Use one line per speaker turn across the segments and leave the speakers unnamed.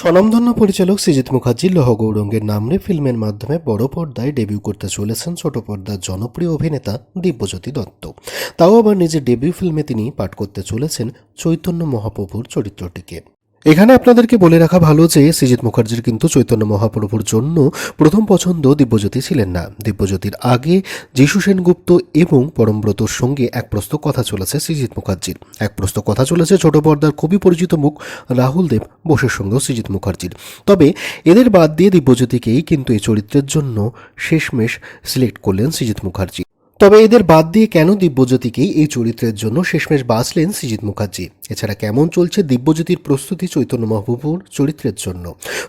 স্বনামধন্য পরিচালক সৃজিত মুখার্জি লহ গৌরঙ্গের নামরে ফিল্মের মাধ্যমে বড় পর্দায় ডেবিউ করতে চলেছেন ছোট পর্দার জনপ্রিয় অভিনেতা দিব্যজ্যোতি দত্ত। তাও আবার নিজের ডেবিউ ফিল্মে তিনি পাঠ করতে চলেছেন চৈতন্য মহাপ্রভুর চরিত্রটিকে। এখানে আপনাদেরকে বলে রাখা ভালো যে সৃজিত মুখার্জির কিন্তু চৈতন্য মহাপ্রভুর জন্য প্রথম পছন্দ দিব্যজ্যোতি ছিলেন না। দিব্যজ্যোতির আগে যিশু সেনগুপ্ত এবং পরমব্রতর সঙ্গে এক প্রস্ত কথা চলেছে সৃজিত মুখার্জির। এক প্রস্ত কথা চলেছে ছোট পর্দার খুবই পরিচিত মুখ রাহুল দেব বোসের সঙ্গেও সৃজিত মুখার্জির। তবে এদের বাদ দিয়ে দিব্যজ্যোতিকেই কিন্তু এই চরিত্রের জন্য শেষমেশ সিলেক্ট করলেন সৃজিত মুখার্জি। তবে এদের বাদ দিয়ে কেন দিব্যজ্যোতিকেই এই চরিত্রের জন্য শেষমেশ বাঁচলেন সৃজিত মুখার্জি? এছাড়া কেমন চলছে দিব্যজ্যোতির প্রস্তুতি চৈতন্য মহবুবুর চরিত্রের জন্য?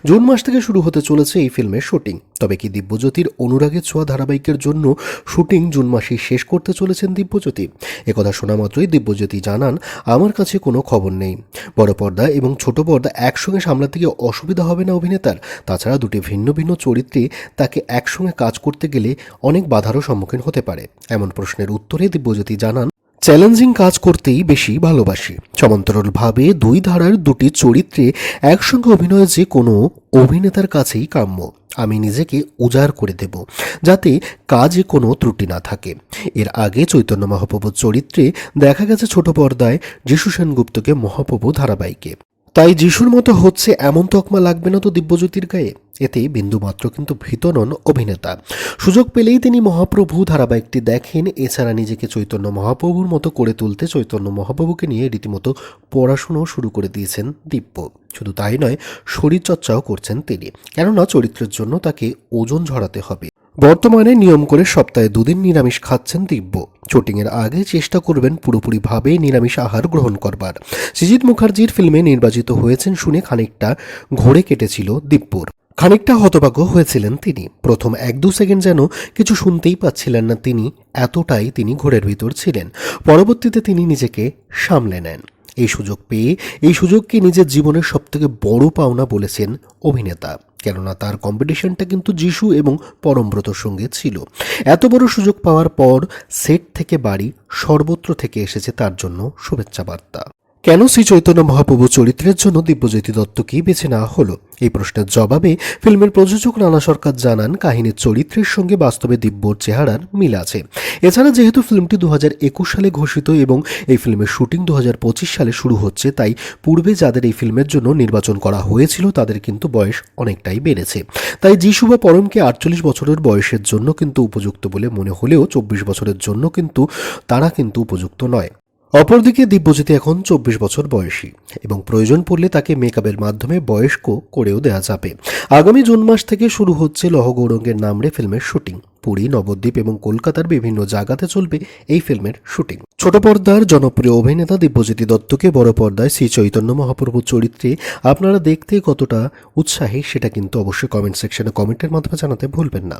জুন মাস থেকে শুরু হতে চলেছে এই ফিল্মের শুটিং। তবে কি দিব্যজ্যোতির অনুরাগের ছোঁয়া ধারাবাহিকের জন্য শুটিং জুন মাসেই শেষ করতে চলেছেন দিব্যজ্যোতি? একথা শোনা মাত্রই দিব্যজ্যোতি জানান, আমার কাছে কোনো খবর নেই। বড় পর্দা এবং ছোট পর্দা একসঙ্গে সামলাতে গিয়ে অসুবিধা হবে না অভিনেতার। তাছাড়া দুটি ভিন্ন ভিন্ন চরিত্রে তাকে একসঙ্গে কাজ করতে গেলে অনেক বাধারও সম্মুখীন হতে পারে। এমন প্রশ্নের উত্তরে দিব্যজ্যোতি জানান চ্যালেঞ্জিং কাজ করতেই বেশি ভালোবাসি। সমান্তরালভাবে দুই ধারার দুটি চরিত্রে একসঙ্গে অভিনয় যে কোনো অভিনেতার কাছেই কাম্য। আমি নিজেকে উজাড় করে দেব, যাতে কাজে কোনো ত্রুটি না থাকে। এর আগে চৈতন্য মহাপ্রভুর চরিত্রে দেখা গেছে ছোট পর্দায় যিশু সেনগুপ্তকে মহাপ্রভু ধারাবাহিকে। তাই যিশুর মতো হচ্ছে এমন তকমা লাগবে না তো দিব্যজ্যোতির গায়ে? এতে বিন্দুমাত্র কিন্তু ভীত নন অভিনেতা। সুযোগ পেলেই তিনি মহাপ্রভু ধারাবাহিকটি দেখেন, এছাড়া নিজেকে চৈতন্য মহাপ্রভুর মতো করে তুলতে চৈতন্য মহাপ্রভুকে নিয়ে রীতিমতো পড়াশুনো শুরু করে দিয়েছেন দিব্য। শুধু তাই নয়, শরীরচর্চাও করছেন তিনি। কেননা চরিত্রের জন্য তাকে ওজন ঝরাতে হবে। বর্তমানে নিয়ম করে সপ্তাহে দুদিন নিরামিষ খাচ্ছেন দিব্য। শুটিংয়ের আগে চেষ্টা করবেন পুরোপুরিভাবে নিরামিষ আহার গ্রহণ করবার। সৃজিত মুখার্জির ফিল্মে নির্বাচিত হয়েছেন শুনে খানিকটা ঘোরে কেটেছিল দিব্যর। খানিকটা হতভাগ্য হয়েছিলেন তিনি। প্রথম এক দু সেকেন্ড যেন কিছু শুনতেই পাচ্ছিলেন না তিনি, এতটাই তিনি ঘোরের ভিতর ছিলেন। পরবর্তীতে তিনি নিজেকে সামলে নেন। এই সুযোগ পেয়ে, এই সুযোগকে নিজের জীবনের সবথেকে বড় পাওনা বলেছেন অভিনেতা, কেননা তার কম্পিটিশনটা কিন্তু যিশু এবং পরমব্রতর সঙ্গে ছিল। এত বড় সুযোগ পাওয়ার পর সেট থেকে বাড়ি সর্বত্র থেকে এসেছে তার জন্য শুভেচ্ছা বার্তা। কেন শ্রী চৈতন্য মহাপ্রভু চরিত্রের জন্য দিব্যজ্যোতি দত্তকেই বেছে নেওয়া হলো? এই প্রশ্নের জবাবে ফিল্মের প্রযোজক রানা সরকার জানান, কাহিনীর চরিত্রের সঙ্গে বাস্তবে দিব্যর চেহারার মিল আছে। এছাড়া যেহেতু ফিল্মটি দু হাজার একুশ সালে ঘোষিত এবং এই ফিল্মের শুটিং দু হাজার পঁচিশ সালে শুরু হচ্ছে, তাই পূর্বে যাদের এই ফিল্মের জন্য নির্বাচন করা হয়েছিল, তাদের কিন্তু বয়স অনেকটাই বেড়েছে। তাই যিশু বা পরমকে আটচল্লিশ বছরের বয়সের জন্য কিন্তু উপযুক্ত বলে মনে হলেও চব্বিশ বছরের জন্য কিন্তু তারা কিন্তু উপযুক্ত নয়। অপরদিকে দিব্যজ্যোতি এখন চব্বিশ বছর বয়সী এবং প্রয়োজন পড়লে তাকে মেকআপের মাধ্যমে বয়স্ক করেও দেওয়া যাবে। আগামী জুন মাস থেকে শুরু হচ্ছে লহ গৌরঙ্গের নামরে ফিল্মের শুটিং। পুরী, নবদ্বীপ এবং কলকাতার বিভিন্ন জায়গাতে চলবে এই ফিল্মের শুটিং। ছোট পর্দার জনপ্রিয় অভিনেতা দিব্যজ্যোতি দত্তকে বড় পর্দায় শ্রী চৈতন্য মহাপ্রভুর চরিত্রে আপনারা দেখতে কতটা উৎসাহী সেটা কিন্তু অবশ্যই কমেন্ট সেকশনে কমেন্টের মাধ্যমে জানাতে ভুলবেন না।